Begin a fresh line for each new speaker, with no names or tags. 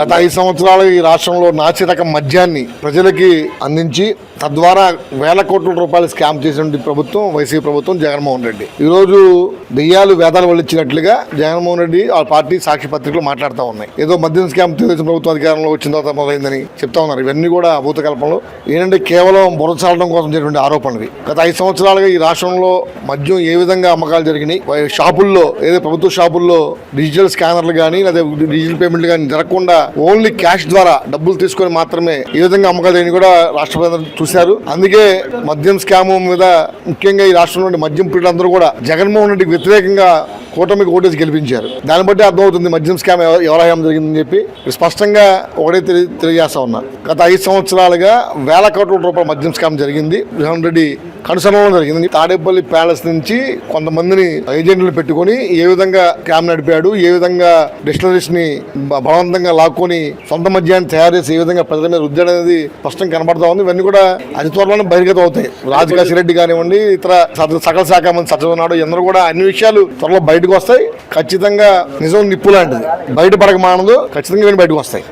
గత ఐదు సంవత్సరాలు ఈ రాష్ట్రంలో నాసిరకం మద్యాన్ని ప్రజలకి అందించి తద్వారా వేల కోట్ల రూపాయలు స్కామ్ చేసిన ప్రభుత్వం వైసీపీ ప్రభుత్వం జగన్మోహన్ రెడ్డి. ఈ రోజు దెయ్యాలు వేదాలు వల్లించినట్లుగా జగన్మోహన్ రెడ్డి ఆ పార్టీ సాక్షి పత్రికలు మాట్లాడుతూ ఉన్నాయి. ఏదో మద్యం స్కామ్ తెలుగుదేశం ప్రభుత్వం అధికారంలో వచ్చిన తర్వాత మొదలైందని చెప్తా ఉన్నారు. ఇవన్నీ కూడా భూతకల్పనలు ఏంటంటే కేవలం బుర్ర కోసం జరిగిన ఆరోపణలు గత ఐదు సంవత్సరాలుగా ఈ రాష్ట్రంలో మద్యం ఏ విధంగా అమ్మకాలు జరిగినాయి? షాపుల్లో ఏదో ప్రభుత్వ షాపుల్లో డిజిటల్ స్కానర్లు కానీ లేదా డిజిటల్ పేమెంట్లు కానీ జరగకుండా ఓన్లీ క్యాష్ ద్వారా డబ్బులు తీసుకొని మాత్రమే ఏ విధంగా అమ్మకాలు జరిగిన కూడా రాష్ట్ర చూశారు. అందుకే మద్యం స్కామ్ మీద ముఖ్యంగా ఈ రాష్ట్రంలో మద్యం ప్రియులందరూ కూడా జగన్మోహన్ రెడ్డికి వ్యతిరేకంగా కూటమికి ఓటేసి గెలిపించారు. దాన్ని బట్టి అర్థమవుతుంది మద్యం స్కామ్ ఎవరాయం జరిగిందని చెప్పి. స్పష్టంగా ఒకటే తెలి తెలియజేస్తా ఉన్నా. గత ఐదు సంవత్సరాలుగా వేల కోట్ల రూపాయల మద్యం స్కామ్ జరిగింది. జగన్ రెడ్డి కనుసరణలో జరిగింది. తాడేపల్లి ప్యాలెస్ నుంచి కొంతమందిని ఏజెంట్లు పెట్టుకొని ఏ విధంగా క్యాంప్ నడిపాడు ఏ విధంగా డిస్టలరీస్ని బలవంతంగా లాక్కొని సొంత మద్యాన్ని తయారు చేసి ఏ విధంగా ప్రజల మీద రుద్దాడు అనేది స్పష్టం కనబడతా ఉంది. ఇవన్నీ కూడా అతి త్వరలోనే బహిర్గతం అవుతాయి. రాజకాశి రెడ్డి కానివ్వండి ఇతర సకల శాఖ మంత్రి సత్యనారాయణ ఎందరూ కూడా అన్ని విషయాలు త్వరలో బయటకు వస్తాయి. ఖచ్చితంగా నిజం నిప్పు లాంటిది. బయట పడక మానదు ఖచ్చితంగా ఇవన్నీ బయటకు వస్తాయి.